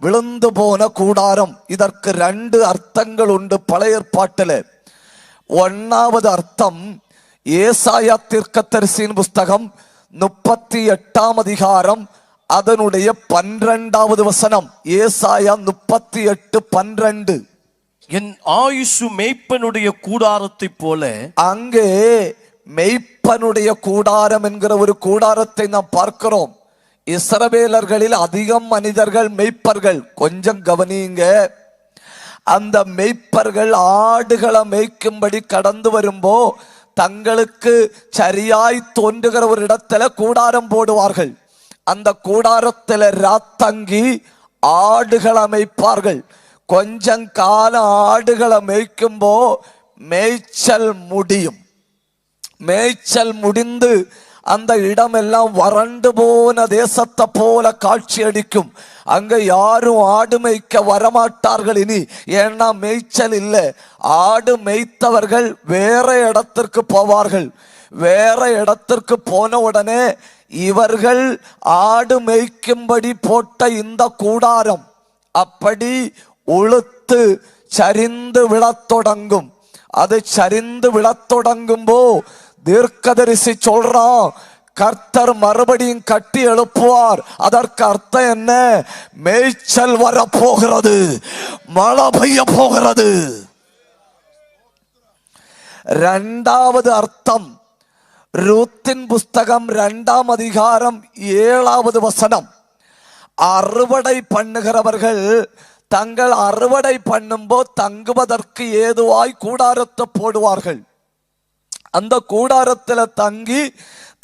விழுந்து போன கூடாரம். இதற்கு ரெண்டு அர்த்தங்கள் உண்டு பழைய ஏற்பாட்டில். ஒன்னாவது அர்த்தம் ஏசாயா தீர்க்கதரிசியின் புஸ்தகம் முப்பத்தி எட்டாம் அதிகாரம் அதனுடைய பன்னிரண்டாவது வசனம். ஏசாயா முப்பத்தி எட்டு பன்னிரண்டு. என் ஆயுசு மேய்ப்பனுடைய கூடாரத்தைப் போல அங்கே மெய்ப்பனுடைய கூடாரம் என்கிற ஒரு கூடாரத்தை நாம் பார்க்கிறோம். இஸ்ரவேலர்களில் அதிகம் மனிதர்கள் மெய்ப்பர்கள். கொஞ்சம் கவனியுங்க. அந்த மெய்ப்பர்கள் ஆடுகளை மேய்க்கும்படி கடந்து வரும்போ தங்களுக்கு சரியாய் தோன்றுகிற ஒரு இடத்துல கூடாரம் போடுவார்கள். அந்த கூடாரத்தில் ராத்தங்கி ஆடுகள் அமைப்பார்கள். கொஞ்சம் காலம் ஆடுகளை மேய்க்கும்போ மேய்ச்சல் முடியும். மேய்ச்சல் முடிந்து அந்த இடமெல்லாம் வறண்டு போன தேசத்தை போல காட்சி அடிக்கும் அங்க யாரும் ஆடு மேய்க்க வரமாட்டார்கள் இனி. ஏன்னா மேய்ச்சல் இல்லை. ஆடு மேய்த்தவர்கள் வேற இடத்திற்கு போவார்கள். வேற இடத்திற்கு போன உடனே இவர்கள் ஆடு மேய்க்கும்படி போட்ட இந்த கூடாரம் அப்படி உளுத்து சரிந்து விழத் தொடங்கும். அது சரிந்து விழத் தொடங்கும்போ தீர்க்கதரிசி சொல்றான். கர்த்தர் மறுபடியும் கட்டி எழுப்புவார். அதற்கு அர்த்தம் என்ன? மேய்ச்சல் வர போகிறது மழை பெய்ய போகிறது. ரெண்டாவது அர்த்தம். ரூத்தின் புஸ்தகம் ரெண்டாம் அதிகாரம் ஏழாவது வசனம். அறுவடை பண்ணுகிறவர்கள் தங்கள் அறுவடை பண்ணும்போது தங்குவதற்கு ஏதுவாய் கூடாரத்தை போடுவார்கள். அந்த கூடாரத்தில் தங்கி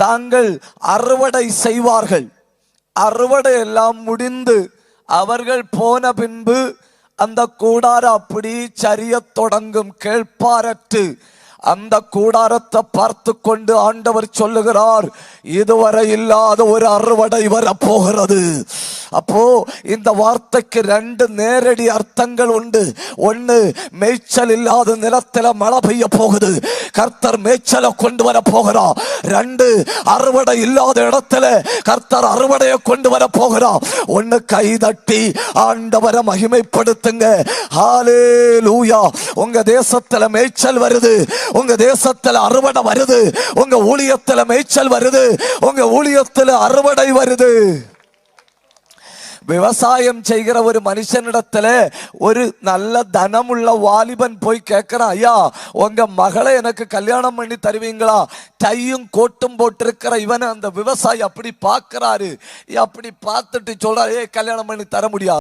தாங்கள் அறுவடை செய்வார்கள். அறுவடை எல்லாம் முடிந்து அவர்கள் போன பின்பு அந்த கூடாரம் அப்படி சரிய தொடங்கும் கேட்பாரற்று அந்த கூடாரத்தை பார்த்து கொண்டு ஆண்டவர் சொல்லுகிறார் இதுவரை இல்லாத ஒரு அறுவடை வரப்போகிறது. அப்போ இந்த வார்த்தைக்கு ரெண்டு நேரடி அர்த்தங்கள் உண்டு. ஒன்று மேய்ச்சல் இல்லாத நிலத்தில் மழை பெய்ய போகுது. கர்த்தர் மேய்ச்சலை கொண்டு வர போகிறார் ரெண்டு அறுவடை இல்லாத இடத்துல கர்த்தர் அறுவடையை கொண்டு வர போகிறார் ஒன்று கை தட்டி ஆண்டவரை மகிமைப்படுத்துங்க. ஹாலே லூயா உங்க தேசத்துல மேய்ச்சல் வருது. உங்க தேசத்துல அறுவடை வருது. உங்க ஊழியத்துல மேய்ச்சல் வருது. உங்க ஊழியத்துல அறுவடை வருது. விவசாயம் செய்கிற ஒரு மனுஷனிடத்துல ஒரு நல்ல தனமுள்ள வாலிபன் போய் கேட்கிறான் ஐயா உங்க மகளை எனக்கு கல்யாணம் பண்ணி தருவீங்களா? டையும் கோட்டும் போட்டிருக்கிற இவனை அந்த விவசாயி அப்படி பார்க்கிறாரு அப்படி பார்த்துட்டு சொல்றாரு ஏ கல்யாணம் பண்ணி தர முடியாது.